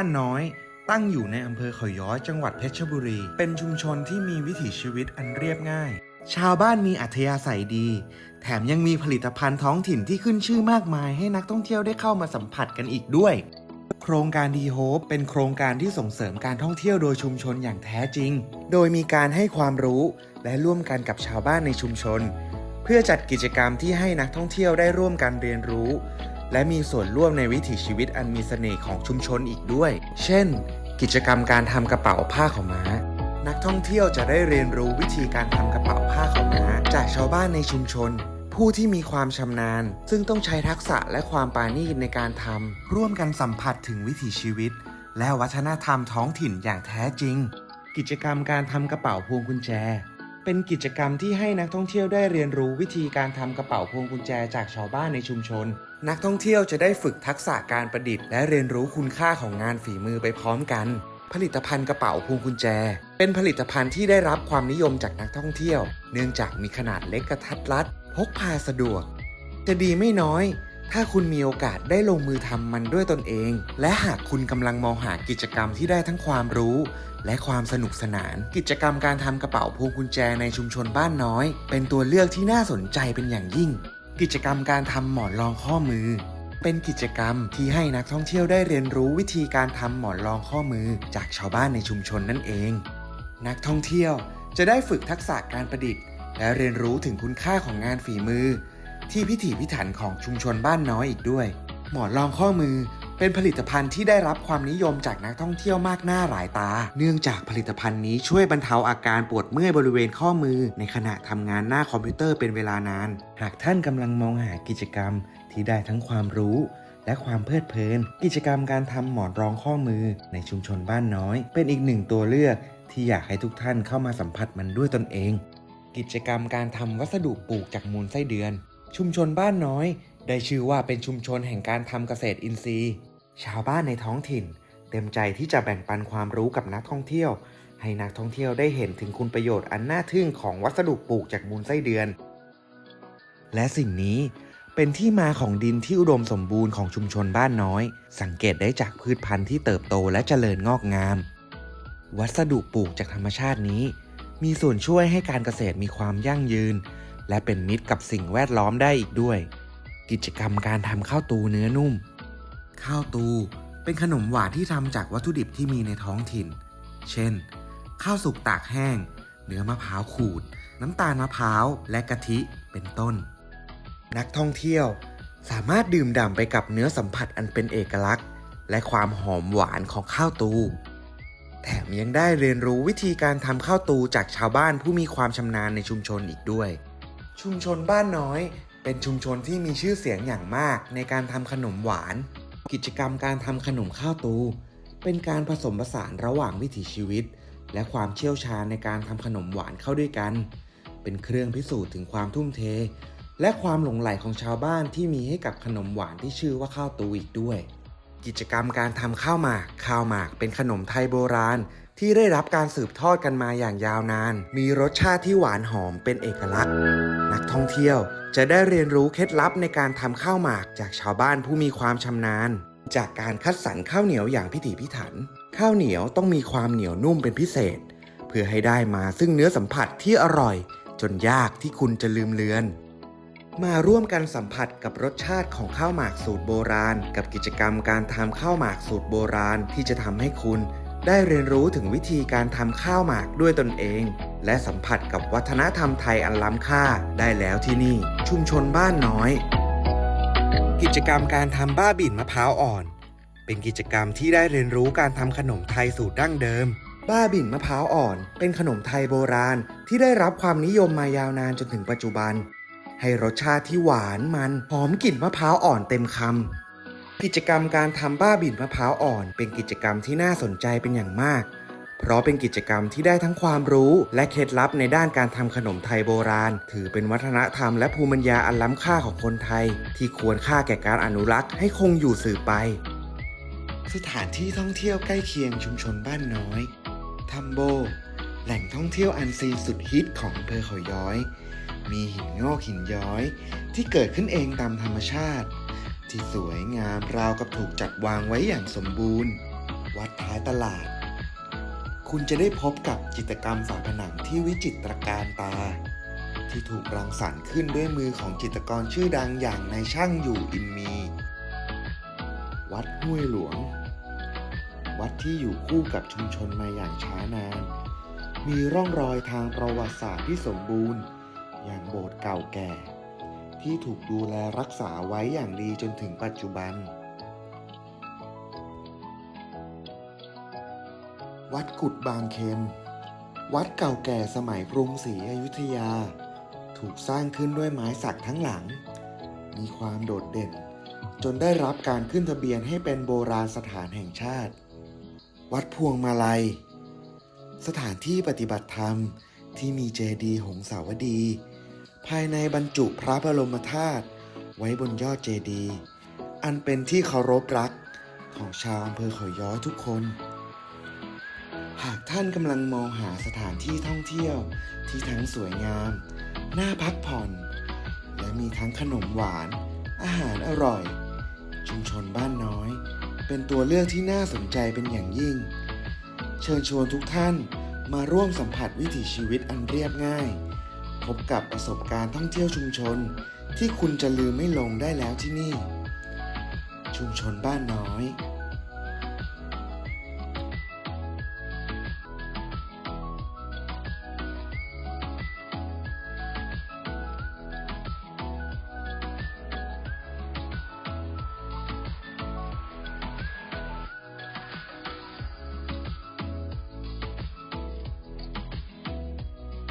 านน้อย ตั้งอยู่ในอำเภอเขาย้อยจังหวัดเพชรบุรี เป็นชุมชนที่มีวิถีชีวิตอันเรียบง่าย ชาวบ้านมีอัธยาศัยดี แถมยังมีผลิตภัณฑ์ท้องถิ่นที่ขึ้นชื่อมากมายให้นักท่องเที่ยวได้เข้ามาสัมผัสกันอีกด้วยโครงการดีโฮปเป็นโครงการที่ส่งเสริมการท่องเที่ยวโดยชุมชนอย่างแท้จริง โดยมีการให้ความรู้และร่วมกันกับชาวบ้านในชุมชน เพื่อจัดกิจกรรมที่ให้นักท่องเที่ยวได้ร่วมกันเรียนรู้ และมีส่วนร่วมในวิถีชีวิตอันมีเสน่ห์ของชุมชนอีกด้วย เช่น กิจกรรมการทำกระเป๋าผ้าขาวม้า นักท่องเที่ยวจะได้เรียนรู้วิธีการทำกระเป๋าผ้าขาวม้า จากชาวบ้านในชุมชน ผู้ที่มีความชำนาญ ซึ่งต้องใช้ทักษะและความปาณีตในการทำร่วมกันสัมผัสถึงวิถีชีวิต และวัฒนธรรมท้องถิ่นอย่างแท้จริง กิจกรรมการทำกระเป๋าพวงกุญแจ เป็นกิจกรรมที่ให้นักท่องเที่ยวได้เรียนรู้วิธีการทำกระเป๋าพวงกุญแจจากชาวบ้านในชุมชน นักท่องเที่ยวจะได้ฝึกทักษะการประดิษฐ์และเรียนรู้คุณค่าของงานฝีมือไปพร้อมกัน ผลิตภัณฑ์กระเป๋าพวงกุญแจ เป็นผลิตภัณฑ์ที่ได้รับความนิยมจากนักท่องเที่ยว เนื่องจากมีขนาดเล็กกระทัดรัด พกพาสะดวก จะดีไม่น้อย ถ้าคุณมีโอกาสได้ลงมือทำมันด้วยตนเอง และหากคุณกำลังมองหากิจกรรมที่ได้ทั้งความรู้ และความสนุกสนาน กิจกรรมการทำกระเป๋าพวงกุญแจในชุมชนบ้านน้อย เป็นตัวเลือกที่น่าสนใจเป็นอย่างยิ่ง กิจกรรมการทำหมอนรองข้อมือ เป็นกิจกรรมที่ให้นักท่องเที่ยวได้เรียนรู้วิธีการทำหมอนรองข้อมือจากชาวบ้านในชุมชนนั่นเอง นักท่องเที่ยวจะได้ฝึกทักษะการประดิษฐ์ และเรียนรู้ถึงคุณค่าของงานฝีมือ ที่พิถีพิถันของชุมชนบ้านน้อยอีกด้วย หมอนรองข้อมือเป็นผลิตภัณฑ์ที่ได้รับความนิยมจากนักท่องเที่ยวมากหน้าหลายตา เนื่องจากผลิตภัณฑ์นี้ช่วยบรรเทาอาการปวดเมื่อยบริเวณข้อมือ ในขณะทำงานหน้าคอมพิวเตอร์เป็นเวลานาน หากท่านกำลังมองหากิจกรรมที่ได้ทั้งความรู้ และความเพลิดเพลิน กิจกรรมการทำหมอนรองข้อมือ ในชุมชนบ้านน้อย เป็นอีกหนึ่งตัวเลือก ที่อยากให้ทุกท่านเข้ามาสัมผัสมันด้วยตนเอง กิจกรรมการทำวัสดุปลูกจากมูลไส้เดือน ชุมชนบ้านน้อย ได้ชื่อว่าเป็นชุมชนแห่งการทำเกษตรอินทรีย์ ชาวบ้านในท้องถิ่น เต็มใจที่จะแบ่งปันความรู้กับนักท่องเที่ยว ให้นักท่องเที่ยวได้เห็นถึงคุณประโยชน์อันน่าทึ่งของวัสดุปลูกจากมูลไส้เดือน และสิ่งนี้เป็นที่มาของดินที่อุดมสมบูรณ์ของชุมชนบ้านน้อย สังเกตได้จากพืชพันธุ์ที่เติบโตและเจริญงอกงาม วัสดุปลูกจากธรรมชาตินี้ มีส่วนช่วยให้การเกษตรมีความยั่งยืน และเป็นมิตรกับสิ่งแวดล้อมได้อีกด้วย กิจกรรมการทำข้าวตูเนื้อนุ่ม ข้าวตูเป็นขนมหวานที่ทำจากวัตถุดิบที่มีในท้องถิ่น เช่น ข้าวสุกตากแห้ง เนื้อมะพร้าวขูด น้ำตาลมะพร้าวและกะทิเป็นต้น นักท่องเที่ยวสามารถดื่มด่ำไปกับเนื้อสัมผัสอันเป็นเอกลักษณ์ และความหอมหวานของข้าวตูแถมยังได้เรียนรู้วิธีการทำข้าวตูจากชาวบ้านผู้มีความชำนาญในชุมชนอีกด้วย ชุมชนบ้านน้อย เป็นชุมชนที่มีชื่อเสียงอย่างมากในการทำขนมหวาน กิจกรรมการทำขนมข้าวตู เป็นการผสมผสานระหว่างวิถีชีวิต และความเชี่ยวชาญในการทำขนมหวานเข้าด้วยกัน เป็นเครื่องพิสูจน์ถึงความทุ่มเท และความหลงใหลของชาวบ้านที่มีให้กับขนมหวานที่ชื่อว่าข้าวตูอีกด้วย กิจกรรมการทำข้าวหมาก ข้าวหมากเป็นขนมไทยโบราณ ที่ได้รับการสืบทอดกันมาอย่างยาวนาน มีรสชาติที่หวานหอมเป็นเอกลักษณ์ นักท่องเที่ยวจะได้เรียนรู้เคล็ดลับในการทำข้าวหมากจากชาวบ้านผู้มีความชำนาญ จากการคัดสรรข้าวเหนียวอย่างพิถีพิถัน ข้าวเหนียวต้องมีความเหนียวนุ่มเป็นพิเศษ เพื่อให้ได้มาซึ่งเนื้อสัมผัสที่อร่อย จนยากที่คุณจะลืมเลือนมาร่วมกันสัมผัสกับรสชาติของข้าวหมากสูตรโบราณ กับกิจกรรมการทำข้าวหมากสูตรโบราณที่จะทำให้คุณ ได้เรียนรู้ถึงวิธีการทำข้าวหมากด้วยตนเอง และสัมผัสกับวัฒนธรรมไทยอันล้ำค่าได้แล้วที่นี่ ชุมชนบ้านน้อย กิจกรรมการทำบ้าบิ่นมะพร้าวอ่อน เป็นกิจกรรมที่ได้เรียนรู้การทำขนมไทยสูตรดั้งเดิม บ้าบิ่นมะพร้าวอ่อน เป็นขนมไทยโบราณที่ได้รับความนิยมมายาวนานจนถึงปัจจุบัน ให้รสชาติที่หวานมันหอมกลิ่นมะพร้าวอ่อนเต็มคำ กิจกรรมการทำบ้าบิ่นมะพร้าวอ่อน เป็นกิจกรรมที่น่าสนใจเป็นอย่างมาก เพราะเป็นกิจกรรมที่ได้ทั้งความรู้และเคล็ดลับในด้านการทำขนมไทยโบราณ ถือเป็นวัฒนธรรมและภูมิปัญญาอันล้ำค่าของคนไทย ที่ควรค่าแก่การอนุรักษ์ให้คงอยู่สืบไป สถานที่ท่องเที่ยวใกล้เคียงชุมชนบ้านน้อยทัมโบ แหล่งท่องเที่ยวอันซีนสุดฮิตของอำเภอเขาย้อย มีหินงอกหินย้อย ที่เกิดขึ้นเองตามธรรมชาติ ที่สวยงามราวกับถูกจัดวางไว้อย่างสมบูรณ์ วัดท้ายตลาด คุณจะได้พบกับจิตรกรรมฝาผนังที่วิจิตรการตา ที่ถูกรังสรรค์ขึ้นด้วยมือของจิตรกรชื่อดังอย่างนายช่างอยู่อินมี วัดห้วยหลวง วัดที่อยู่คู่กับชุมชนมาอย่างช้านาน มีร่องรอยทางประวัติศาสตร์ที่สมบูรณ์ อย่างโบสถ์เก่าแก่ ที่ถูกดูแลรักษาไว้อย่างดีจนถึงปัจจุบัน วัดกุดบางเค็ม วัดเก่าแก่สมัยกรุงศรีอยุธยา ถูกสร้างขึ้นด้วยไม้สักทั้งหลัง มีความโดดเด่น จนได้รับการขึ้นทะเบียนให้เป็นโบราณสถานแห่งชาติ วัดพวงมาลัย สถานที่ปฏิบัติธรรมที่มีเจดีย์หงสาวดี ภายในบรรจุพระบรมธาตุไว้บนยอดเจดีย์อันเป็นที่เคารพรักของชาวอำเภอเขาย้อยทุกคน หากท่านกำลังมองหาสถานที่ท่องเที่ยวที่ทั้งสวยงาม น่าพักผ่อน และมีทั้งขนมหวาน อาหารอร่อย ชุมชนบ้านน้อย เป็นตัวเลือกที่น่าสนใจเป็นอย่างยิ่ง เชิญชวนทุกท่านมาร่วมสัมผัสวิถีชีวิตอันเรียบง่าย บกับประสบการณ์ท่องเที่ยวชุมชน ที่คุณจะลืมไม่ลงได้แล้วที่นี่ ชุมชนบ้านน้อย